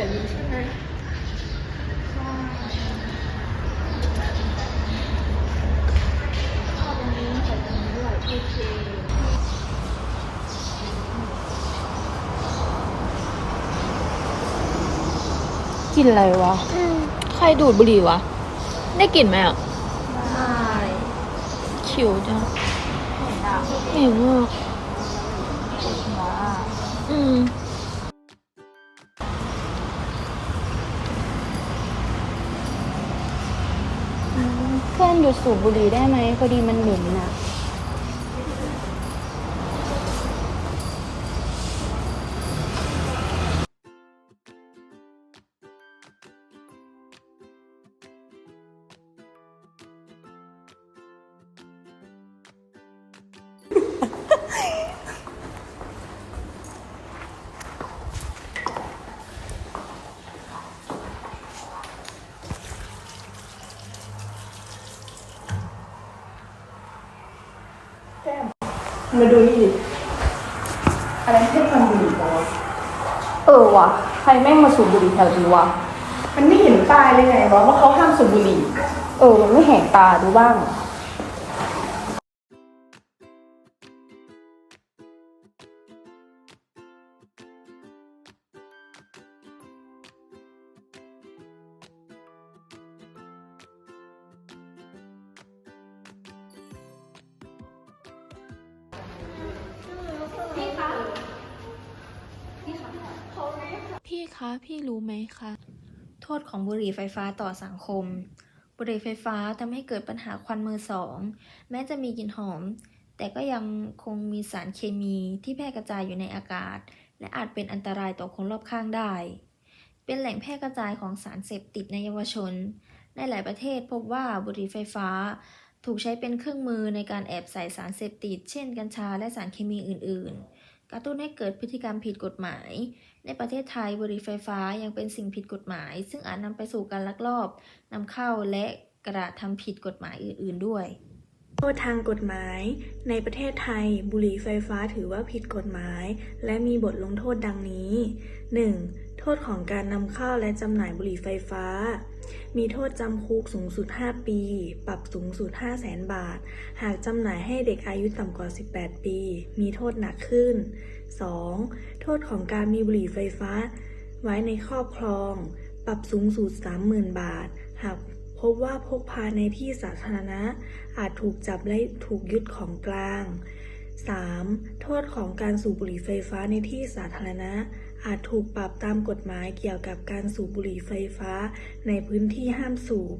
แบบนี้ใช่ไหมชอบตรงนี้ใส่ตรงนี้ด้วยโอเคกลิ่นอะไรวะใครดูดบุหรี่วะ ได้กลิ่นไหมอะได้ขิวจังเห็นอะเหม็นมากปวดหัวอะอืม พื่อนหยุดสูบบุหรี่ได้ไหมพอดีมันเหม็นอะ มาดูนี่ดิอะไรให้ทำบุหรี่กันวะเออว่ะ ใครแม่งมาสูบบุหรี่แถวนี้วะ มันไม่เห็นป้ายเลยไงวะว่าเขาห้ามสูบบุหรี่ เออ มันไม่แหกตาดูบ้าง พี่คะพี่รู้ไหมคะโทษของบุหรี่ไฟฟ้าต่อสังคม บุหรี่ไฟฟ้าทำให้เกิดปัญหาควันมือสอง แม้จะมีกลิ่นหอม แต่ก็ยังคงมีสารเคมีที่แพร่กระจายอยู่ในอากาศ และอาจเป็นอันตรายต่อคนรอบข้างได้ เป็นแหล่งแพร่กระจายของสารเสพติดในเยาวชน ในหลายประเทศพบว่าบุหรี่ไฟฟ้า ถูกใช้เป็นเครื่องมือในการแอบใส่สารเสพติด เช่น กัญชาและสารเคมีอื่น ๆ กระตุ้นให้เกิดพฤติกรรมผิดกฎหมาย ในประเทศไทยบุหรี่ไฟฟ้ายังเป็นสิ่งผิดกฎหมาย ซึ่งอาจนำไปสู่การลักลอบนำเข้าและกระทำผิดกฎหมายอื่น ๆ ด้วย โทษทางกฎหมาย ในประเทศไทย บุหรี่ไฟฟ้าถือว่าผิดกฎหมาย และมีบทลงโทษดังนี้ 1. โทษของการนำเข้าและจำหน่ายบุหรี่ไฟฟ้า มีโทษจำคุกสูงสุด 5 ปี ปรับสูงสุด 5 0 0แสนบาท หากจำหน่ายให้เด็กอายุต่ำกว่า 18 ปี มีโทษหนักขึ้น 2. โทษของการมีบุหรี่ไฟฟ้า ไว้ในครอบครอง ปรับสูงสุด 30,000 บาท หาก พบว่าพกพาในที่สาธารณะ อาจถูกจับและถูกยึดของกลาง 3. โทษของการสูบบุหรี่ไฟฟ้าในที่สาธารณะ อาจถูกปรับตามกฎหมายเกี่ยวกับการสูบบุหรี่ไฟฟ้าในพื้นที่ห้ามสูบ